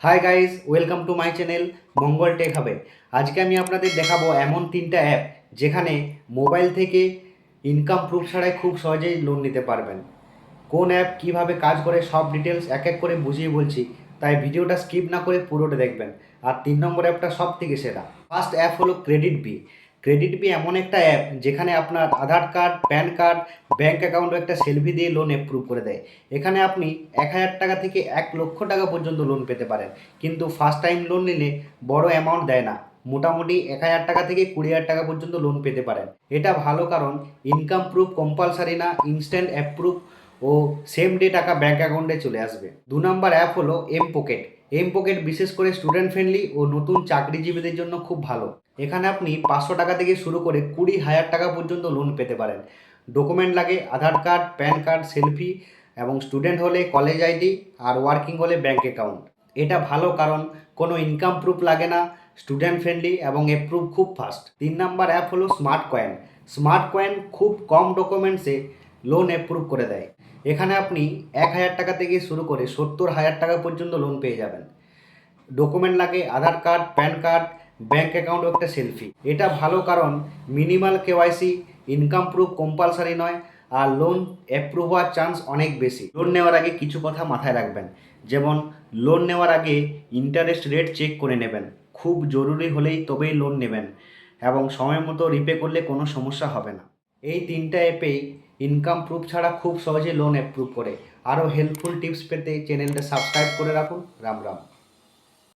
Hi guys welcome to my channel Mangal tech হবে আজকে আমি আপনাদের দেখাবো এমন তিনটা অ্যাপ যেখানে মোবাইল থেকে ইনকাম প্রুফ ছাড়াই খুব সহজেই লোন নিতে পারবেন। কোন অ্যাপ কীভাবে কাজ করে সব ডিটেলস এক এক করে বুঝিয়ে বলছি, তাই ভিডিওটা স্কিপ না করে পুরোটা দেখবেন। আর তিন নম্বর অ্যাপটা সব থেকে সেরা। ফার্স্ট অ্যাপ হলো ক্রেডিট বি ক্রেডিট বি এমন একটা অ্যাপ যেখানে আপনার Aadhaar card PAN card bank অ্যাকাউন্টও একটা সেলফি দিয়ে লোন অ্যাপ্রুভ করে দেয়। এখানে আপনি এক হাজার টাকা থেকে এক লক্ষ টাকা পর্যন্ত লোন পেতে পারেন। কিন্তু ফার্স্ট টাইম লোন নিলে বড় অ্যামাউন্ট দেয় না। মোটামুটি এক হাজার টাকা থেকে কুড়ি হাজার টাকা পর্যন্ত লোন পেতে পারেন। এটা ভালো কারণ ইনকাম প্রুফ কম্পালসারি না ইনস্ট্যান্ট অ্যাপ্রুভ ও সেম ডে টাকা ব্যাঙ্ক অ্যাকাউন্টে চলে আসবে। দু নম্বর অ্যাপ হলো এম পকেট এম পকেট বিশেষ করে স্টুডেন্ট ফ্রেন্ডলি ও নতুন চাকরিজীবীদের জন্য খুব ভালো। এখানে আপনি পাঁচশো টাকা থেকে শুরু করে কুড়ি হাজার টাকা পর্যন্ত লোন পেতে পারেন। ডকুমেন্ট লাগে Aadhaar card PAN card selfie এবং স্টুডেন্ট হলে কলেজ আইডি আর ওয়ার্কিং হলে ব্যাঙ্ক অ্যাকাউন্ট এটা ভালো কারণ, কোনো ইনকাম প্রুফ লাগে না স্টুডেন্ট ফ্রেন্ডলি এবং অ্যাপ্রুভ খুব ফাস্ট তিন নাম্বার অ্যাপ হলো স্মার্ট কয়েন স্মার্ট কয়েন খুব কম ডকুমেন্টসে লোন অ্যাপ্রুভ করে দেয়। এখানে আপনি এক হাজার টাকা থেকে শুরু করে সত্তর হাজার টাকা পর্যন্ত লোন পেয়ে যাবেন। ডকুমেন্ট লাগে Aadhaar card PAN card bank account একটা সেলফি এটা ভালো কারণ minimal KYC income proof compulsory নয়, আর লোন অ্যাপ্রুভ হওয়ার চান্স অনেক বেশি। লোন নেওয়ার আগে কিছু কথা মাথায় রাখবেন। যেমন লোন নেওয়ার আগে ইন্টারেস্ট রেট চেক করে নেবেন। খুব জরুরি হলেই তবেই লোন নেবেন এবং সময় মতো রিপে করলে কোনো সমস্যা হবে না। এই তিনটা অ্যাপেই ইনকাম প্রুফ ছাড়া খুব সহজে লোন অ্যাপ্রুভ করে। আরও হেল্পফুল টিপস পেতে চ্যানেলটা সাবস্ক্রাইব করে রাখুন। রাম রাম।